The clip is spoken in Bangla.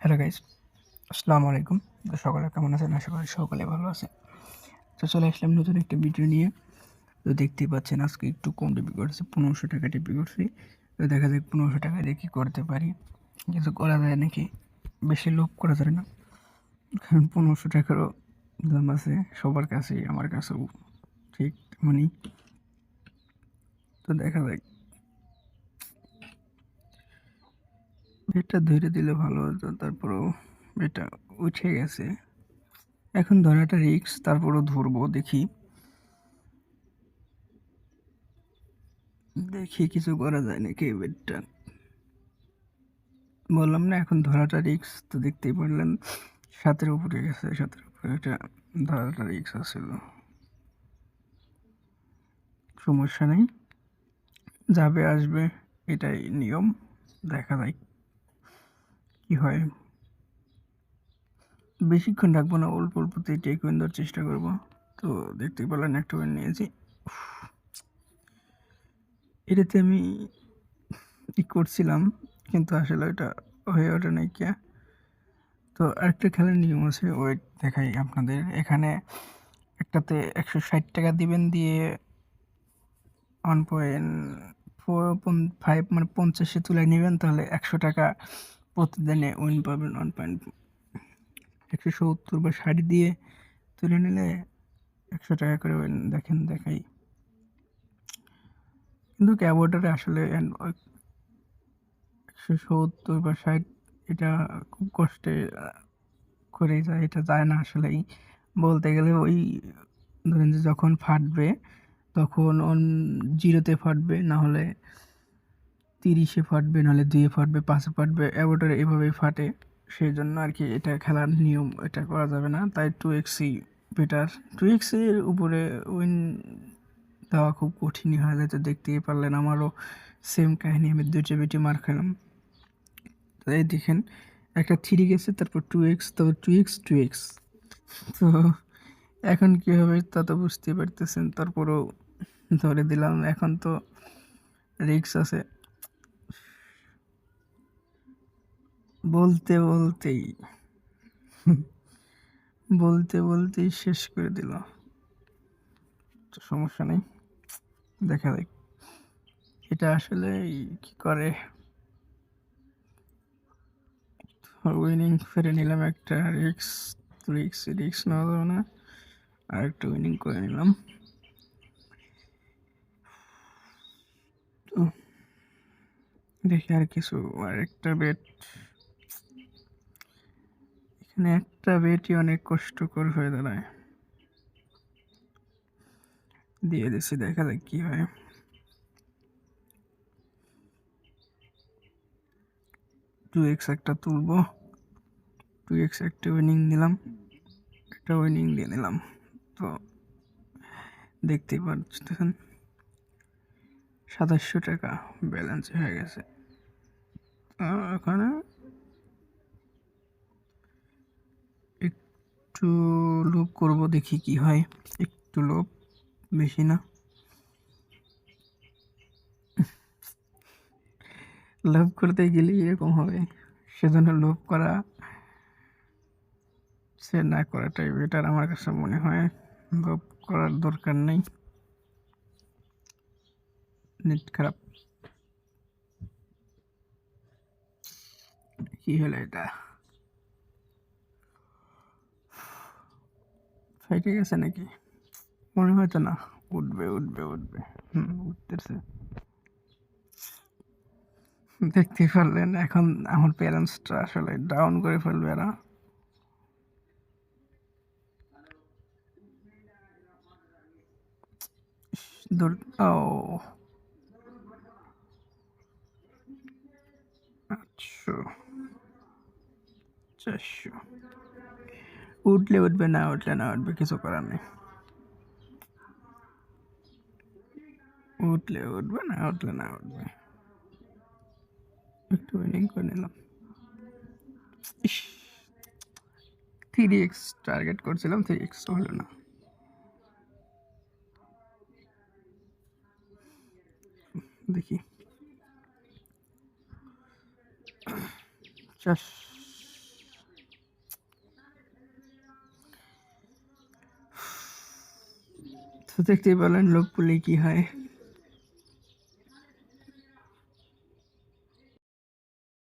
হ্যালো গাইস আসসালামু আলাইকুম তো সকলে কেমন আছেন? আশা করি সকলে ভালো আছে তো চলে আসলাম নতুন একটা ভিডিও নিয়ে। তো দেখতেই পাচ্ছেন আজকে একটু কম টিপি করছে পনেরোশো টাকা টিপি করছি তো দেখা যাক পনেরোশো টাকা দিয়ে কী করতে পারি। কিছু করা যায় নাকি? বেশি লোভ করা যায় না। কারণ পনেরোশো টাকারও দাম আছে, সবার কাছেই, আমার কাছেও ঠিক তেমনই তো দেখা যাক। বেডটা ধরে দিলে ভালো হতো, তারপরেও বেডটা উঠে গেছে। এখন ধরাটা রিক্স তারপরেও ধরবো, দেখি। দেখি কিছু করা যায় নাকি বেডটা। বললাম না, এখন ধরাটা রিক্স তো দেখতেই পারলেন, সাতের উপরে গেছে, সাতের উপরে এটা ধরাটা রিক্স আসছিল সমস্যা নেই, যাবে, আসবে, এটাই নিয়ম, দেখা যায় কি হয়? বেশিক্ষণ রাখব না, অল্প অল্পতে টেক উইন দেওয়ার চেষ্টা করব। তো দেখতে পেলেন, একটা উইন নিয়েছি। এটাতে আমি ই করছিলাম, কিন্তু আসলে ওটা হয়ে ওঠে নাই কে। তো আরেকটা খেলার নিয়ম আছে ওয়েট দেখাই আপনাদের। এখানে একটাতে একশো ষাট টাকা দিবেন দিয়ে one point four point five মানে পঞ্চাশে তুলে নেবেন, তাহলে একশো টাকা প্রতিদিনে উইন পাবেন ওয়ান পয়েন্ট একশো সত্তর বা ষাট দিয়ে তুলে নিলে একশো টাকা করে ওয়েন দেখেন, দেখাই। কিন্তু ক্যাবোটারে আসলে একশো সত্তর বা ষাট, এটা খুব কষ্টে করে যায়, এটা যায় না আসলেই। বলতে গেলে ওই, ধরেন যে যখন ফাটবে, তখন জিরোতে ফাটবে, না হলে তিরিশে ফাটবে, নাহলে দুইয়ে ফাটবে, পাঁচে ফাটবে অ্যাবোটার এভাবেই ফাটে। সেই জন্য আর কি এটা খেলার নিয়ম, এটা করা যাবে না। তাই টু এক্সই বেটার টু এক্সের উপরে উইন দেওয়া খুব কঠিনই হয়ে যায়, তো দেখতেই পারলেন আমারও সেম কাহিনী, আমি দুইটা বেটি মার খেলাম। তাই দেখেন, একটা থ্রি গেছে, তারপর টু এক্স তারপর টু এক্স টু এক্স তো এখন কী হবে তা তো বুঝতে পারতেছেন, তারপরেও ধরে দিলাম, এখন তো রিক্স আছে। বলতে বলতেই বলতে বলতেই শেষ করে দিল। সমস্যা নেই, দেখা যাক। এটা আসলে কি করে? উইনিং ফেরে নিলাম একটা রিক্স রিক্স রিক্স নেওয়া না। আর একটা উইনিং করে নিলাম। তো দেখি আর কিছু আর একটা বেট এখানে একটা বেটি অনেক কষ্টকর হয়ে দাঁড়ায়। দিয়ে দিছি দেখা যাক কি হয়। টু এক্স একটা তুলবো। টু এক্স একটা উইনিং নিলাম একটা উইনিং দিয়ে নিলাম। তো দেখতেই পাচ্ছেন সাতাশশো টাকা ব্যালেন্স হয়ে গেছে। আহ, একটু লোভ করব, দেখি কি হয়। একটু লোভ বেশি না। লোভ করতে গেলে এরকম হবে। সেজন্য লোভ করা সে না করাটাই বেটার আমার কাছে মনে হয়। লোভ করার দরকার নেই। নেট খারাপ। কি হলো এটা? ফাইটে গেছে নাকি? মনে হয় তো না। উঠবে উঠবে উঠবে। হুম, উঠতেছে। দেখতে পারলেন, এখন আমার প্যারেন্টসটা আসলে ডাউন করে ফেলবে না। ও। আচ্ছা। চারশো। উঠলে উঠবে না উঠলে না উঠবে কিছু করার নেই উঠলে উঠবে না উঠলে না উঠবে একটু উইনিং করে নিলাম থ্রি এক্স টার্গেট করছিলাম থ্রি এক্স হলো না দেখি চারশো তো দেখতেই পেলেন লোক পুলে কি হয়